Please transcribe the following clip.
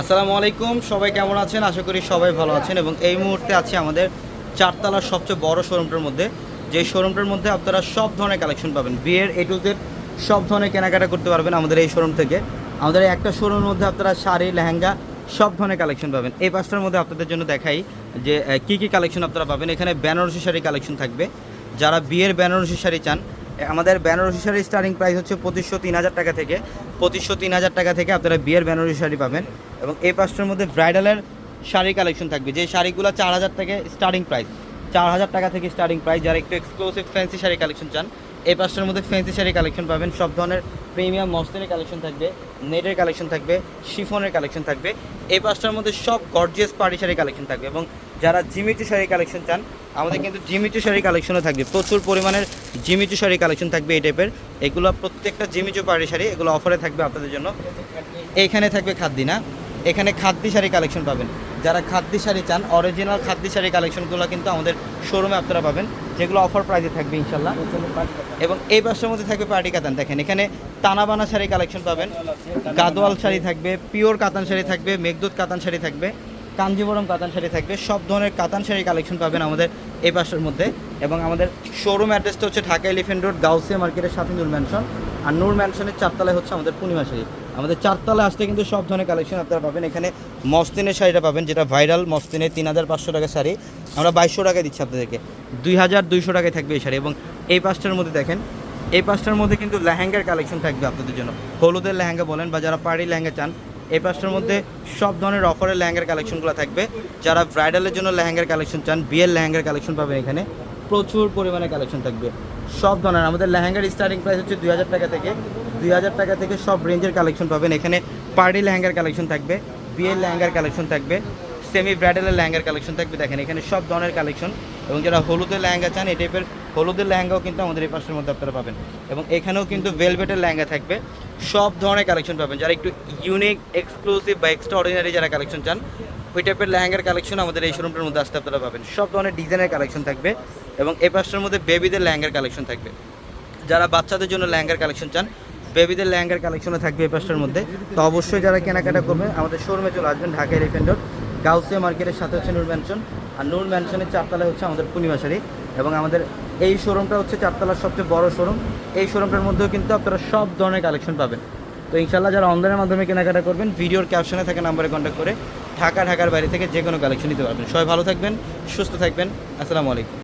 আসসালামু আলাইকুম, সবাই কেমন আছেন? আশা করি সবাই ভালো আছেন এবং এই মুহূর্তে আছি আমাদের চারতলার সবচেয়ে বড় শোরুমটার মধ্যে। যে শোরুমটার মধ্যে আপনারা সব ধরনের কালেকশন পাবেন। বিয়ের এ টু জেড সব ধরনের কেনাকাটা করতে পারবেন আমাদের এই শোরুম থেকে। আমাদের এই একটা শোরুমের মধ্যে আপনারা শাড়ি, লেহেঙ্গা সব ধরনের কালেকশন পাবেন। এই পাঁচটার মধ্যে আপনাদের জন্য দেখাই যে কি কি কালেকশন আপনারা পাবেন। এখানে বেনারসি শাড়ি কালেকশন থাকবে। যারা বিয়ের বেনারসি শাড়ি চান আমাদের বেনারসি শাড়ির স্টার্টিং প্রাইস হচ্ছে পঁচিশশো তিন হাজার টাকা থেকে। পঁচিশশো তিন হাজার টাকা থেকে আপনারা বিয়ের বেনারসি শাড়ি পাবেন। এবং এই পাঁচটার মধ্যে ব্রাইডালের শাড়ি কালেকশন থাকবে। যে শাড়িগুলো চার হাজার থেকে স্টার্টিং প্রাইস চার হাজার টাকা থেকে স্টার্টিং প্রাইস যারা একটু এক্সক্লুসিভ ফ্যান্সি শাড়ি কালেকশন চান, এই পাঁচটার মধ্যে ফ্যান্সি শাড়ি কালেকশন পাবেন। সব ধরনের প্রিমিয়াম মসলিনের কালেকশন থাকবে, নেটের কালেকশন থাকবে, শিফনের কালেকশন থাকবে। এই পাঁচটার মধ্যে সব গর্জিয়াস পার্টি শাড়ি কালেকশন থাকবে এবং যারা জিমিচু শাড়ি কালেকশন চান, আমাদের কিন্তু জিমিচু শাড়ি কালেকশনও থাকবে। প্রচুর পরিমাণের জিমিচু শাড়ি কালেকশন থাকবে এই টাইপের এগুলো প্রত্যেকটা জিমিচু পার্টি শাড়ি এগুলো অফারে থাকবে আপনাদের জন্য। এইখানে থাকবে খাদ্দি না এখানে খাদ্যি শাড়ি কালেকশন পাবেন। যারা খাদ্যি শাড়ি চান অরিজিনাল খাদ্দি শাড়ি কালেকশনগুলো কিন্তু আমাদের শোরুমে আপনারা পাবেন। যেগুলো অফার প্রাইসে থাকবে ইনশাল্লাহ। এবং এই পাশের মধ্যে থাকবে পার্টি কাতান। দেখেন, এখানে টানাবানা শাড়ি কালেকশন পাবেন। গাদোয়াল শাড়ি থাকবে, পিওর কাতান শাড়ি থাকবে, মেঘদূত কাতান শাড়ি থাকবে, কাঞ্জিবরম কাতান শাড়ি থাকবে, সব ধরনের কাতান শাড়ি কালেকশন পাবেন আমাদের এই পাশের মধ্যে। এবং আমাদের শোরুম অ্যাড্রেসটা হচ্ছে ঢাকা এলিফেন্ট রোড, গাউসিয়া মার্কেটের সাথে নূর ম্যানশন আর নূর ম্যানশনের চারতলায় হচ্ছে আমাদের পূর্ণিমা শাড়ি। আমাদের চারতলায় আসলে কিন্তু সব ধরনের কালেকশন আপনারা পাবেন। এখানে মস্তিনের শাড়িটা পাবেন, যেটা ভাইরাল মস্তিনের তিন হাজার পাঁচশো টাকা শাড়ি। আমরা বাইশশো টাকায় দিচ্ছি আপনাদেরকে। দুই হাজার দুইশো টাকায় থাকবে এই শাড়ি এবং এই পাঁচটার মধ্যে দেখেন, এই পাঁচটার মধ্যে কিন্তু লেহেঙ্গার কালেকশন থাকবে আপনাদের জন্য। হলুদের লেহেঙ্গা বলেন বা যারা পার্টি লেহেঙ্গা চান, এই পাঁচটার মধ্যে সব ধরনের অফারের লেহেঙ্গার কালেকশনগুলো থাকবে। যারা ব্রাইডালের জন্য লেহেঙ্গার কালেকশন চান, বিয়ের লেহেঙ্গার কালেকশন পাবেন এখানে। প্রচুর পরিমাণে কালেকশন থাকবে। সব ধরনের, আমাদের লেহেঙ্গার স্টার্টিং প্রাইস হচ্ছে দুই হাজার টাকা থেকে দুই হাজার টাকা থেকে সব রেঞ্জের কালেকশন পাবেন। এখানে পার্টি লেহেঙ্গার কালেকশন থাকবে, বিয়ের লেহেঙ্গার কালেকশন থাকবে সেমি ব্রাইডালের লেহেঙ্গার কালেকশন থাকবে। দেখেন, এখানে সব ধরনের কালেকশন এবং যারা হলুদের লেহেঙ্গা চান, এই টাইপের হলুদের লেহেঙ্গাও কিন্তু আমাদের এই পাশের মধ্যে আপনারা পাবেন। এবং এখানেও কিন্তু ভেলভেটের লেহেঙ্গা থাকবে। সব ধরনের কালেকশন পাবেন। যারা একটু ইউনিক এক্সক্লুসিভ বা এক্সট্রা অর্ডিনারি যারা কালেকশন চান, ওই টাইপের লেহেঙ্গার কালেকশন আমাদের এই শোরুমটার মধ্যে আসতে আপনারা পাবেন। সব ধরনের ডিজাইনের কালেকশন থাকবে এবং এই পাশটার মধ্যে বেবিদের লেহেঙ্গার কালেকশন থাকবে। যারা বাচ্চাদের জন্য লেহেঙ্গার কালেকশন চান বেবিদের লেহেঙ্গার কালেকশনও থাকবে এই পাশটার মধ্যে। তো অবশ্যই যারা কেনাকাটা করবেন আমাদের শোরুমে চলে আসবেন ঢাকা এলিফেন্ট রোড গাউসিয়া মার্কেটের সাথে হচ্ছে নূর ম্যানশন আর নূর ম্যানশনের চারতলায় হচ্ছে আমাদের পূর্ণিমা শাড়ি এবং আমাদের এই শোরুমটা হচ্ছে চারতলার সবচেয়ে বড় শোরুম। এই শোরুমটার মধ্যেও কিন্তু আপনারা সব ধরনের কালেকশন পাবেন। তো ইনশাল্লাহ যারা অনলাইনের মাধ্যমে কেনাকাটা করবেন, ভিডিওর ক্যাপশনে থাকা নাম্বারে কন্ট্যাক্ট করে ঢাকা, ঢাকার বাইরে থেকে যে কোনো কালেকশন নিতে পারবেন। সবাই ভালো থাকবেন, সুস্থ থাকবেন। আসসালামু আলাইকুম।